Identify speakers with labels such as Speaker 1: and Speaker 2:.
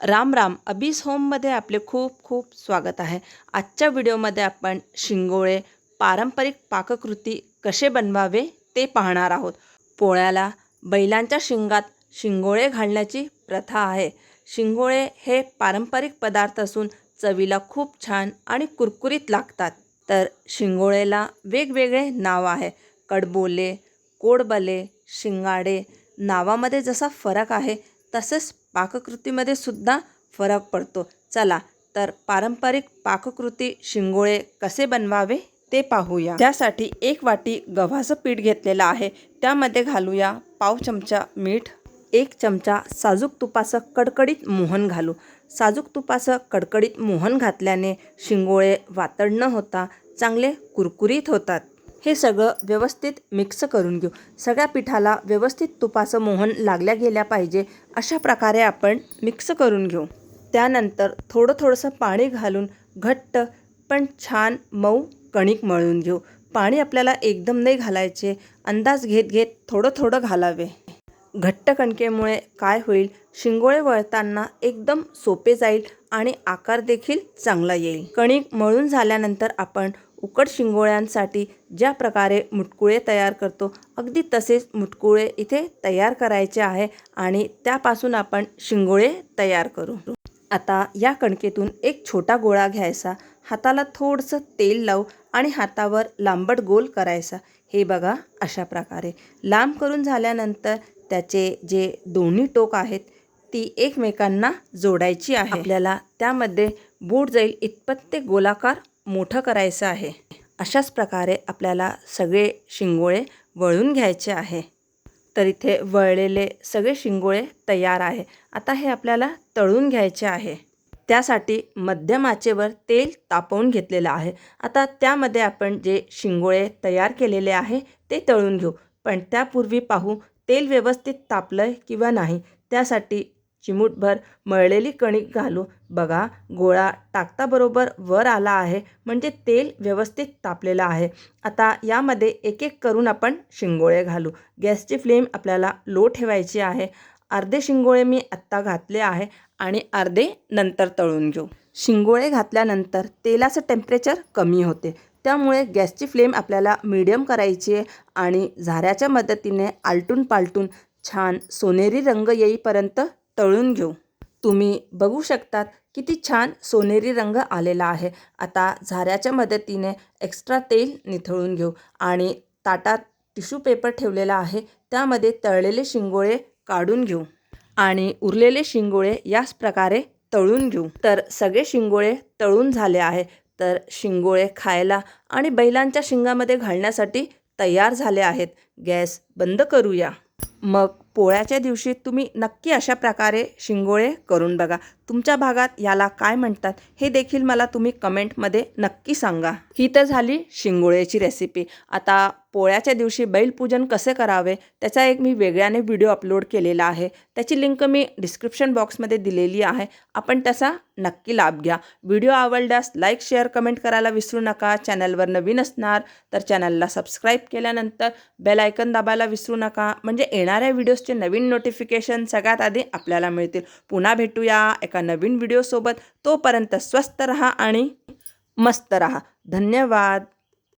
Speaker 1: राम राम. अबीस होममध्ये आपले खूप खूप स्वागत आहे. आजच्या व्हिडिओमध्ये आपण शिंगोळे पारंपरिक पाककृती कसे बनवावे ते पाहणार आहोत. पोळ्याला बैलांच्या शिंगात शिंगोळे घालण्याची प्रथा आहे. शिंगोळे हे पारंपरिक पदार्थ असून चवीला खूप छान आणि कुरकुरीत लागतात. तर शिंगोळेला वेगवेगळे नाव आहे. कडबोले कोडबले शिंगाडे नावामध्ये जसा फरक आहे तसेच पाककृतीमध्ये सुद्धा फरक पडतो. चला तर पारंपरिक पाककृती शिंगोळे कसे बनवावे ते पाहूया. त्यासाठी एक वाटी गव्हाचं पीठ घेतलेलं आहे. त्यामध्ये घालूया पाव चमचा मीठ एक चमचा साजूक तुपाचं कडकडीत मोहन घालू. साजूक तुपाचं कडकडीत मोहन घातल्याने शिंगोळे वातड न होता चांगले कुरकुरीत होतात. हे सगळं व्यवस्थित मिक्स करून घेऊ. सगळ्या पिठाला व्यवस्थित तुपाचं मोहन लागल्या गेल्या पाहिजे अशा प्रकारे आपण मिक्स करून घेऊ. त्यानंतर थोडं थोडंसं पाणी घालून घट्ट पण छान मऊ कणिक मळून घेऊ. पाणी आपल्याला एकदम नाही घालायचे अंदाज घेत घेत थोडं थोडं घालावे. घट्ट कणकेमुळे काय होईल? शिंगोळे वळताना एकदम सोपे जाईल आणि आकार देखील चांगला येईल. कणिक मळून झाल्यानंतर आपण उकड शिंगोळ्यांसाठी ज्या प्रकारे मुटकुळे तयार करतो अगदी तसेच मुटकुळे इथे तयार करायचे आहे आणि त्यापासून आपण शिंगोळे तयार करू. आता या कणकेतून एक छोटा गोळा घ्यायचा. हाताला थोडंसं तेल लावू आणि हातावर लांबट गोल करायचा. हे बघा अशा प्रकारे. लांब करून झाल्यानंतर त्याचे जे दोन्ही टोक आहेत ती एकमेकांना जोडायची आहे. आपल्याला त्यामध्ये बूट जाईल इतपत ते गोलाकार मोठं करायचं आहे. अशाच प्रकारे आपल्याला सगळे शिंगोळे वळून घ्यायचे आहे. तर इथे वळलेले सगळे शिंगोळे तयार आहे. आता हे आपल्याला तळून घ्यायचे आहे. त्यासाठी मध्यम आचेवर तेल तापवून घेतलेलं आहे. आता त्यामध्ये आपण जे शिंगोळे तयार केलेले आहे ते तळून घेऊ. पण त्यापूर्वी पाहू तेल व्यवस्थित तापलं किंवा नाही त्यासाठी चिमूटभर मळलेली कणिक घालू बघा गोळा टाकताबरोबर वर आला आहे. म्हणजे तेल व्यवस्थित तापलेलं आहे. आता यामध्ये एक एक करून आपण शिंगोळे घालू. गॅसची फ्लेम आपल्याला लो ठेवायची आहे. अर्धे शिंगोळे मी आत्ता घातले आहे आणि अर्धे नंतर तळून घेऊ. शिंगोळे घातल्यानंतर तेलाचं टेम्परेचर कमी होते. त्यामुळे गॅसची फ्लेम आपल्याला मीडियम करायची आहे आणि झाऱ्याच्या मदतीने आलटून पालटून छान सोनेरी रंग येईपर्यंत तळून घेऊ. तुम्ही बघू शकतात किती छान सोनेरी रंग आलेला आहे. आता झाऱ्याच्या मदतीने एक्स्ट्रा तेल निथळून घेऊ. आणि ताटात टिश्यू पेपर ठेवलेला आहे. त्यामध्ये तळलेले शिंगोळे काढून घेऊ. आणि उरलेले शिंगोळे याच प्रकारे तळून घेऊ. तर सगळे शिंगोळे तळून झाले आहे. तर शिंगोळे खायला आणि बैलांच्या शिंगामध्ये घालण्यासाठी तयार झाले आहेत. गॅस बंद करूया. मग पोळ्याच्या दिवशी तुम्ही नक्की अशा प्रकारे शिंगोळे करून बघा. तुमच्या भागात याला काय म्हणतात हे देखील मला तुम्ही कमेंटमध्ये नक्की सांगा. ही तर झाली शिंगोळ्याची रेसिपी आता पोळ्याच्या दिवशी बैलपूजन कसे करावे त्याचा एक मी वेगळ्याने व्हिडिओ अपलोड केलेला आहे. त्याची लिंक मी डिस्क्रिप्शन बॉक्समध्ये दिलेली आहे. आपण त्याचा नक्की लाभ घ्या. व्हिडिओ आवडल्यास लाईक शेअर कमेंट करायला विसरू नका. चॅनलवर नवीन असणार तर चॅनलला सबस्क्राईब केल्यानंतर बेल आयकन दाबायला विसरू नका. म्हणजे येणाऱ्या व्हिडिओजचे नवीन नोटिफिकेशन सगळ्यात आधी आपल्याला मिळतील. पुन्हा भेटूया एका नवीन व्हिडिओसोबत तोपर्यंत स्वस्त रहा आणि मस्त रहा. धन्यवाद.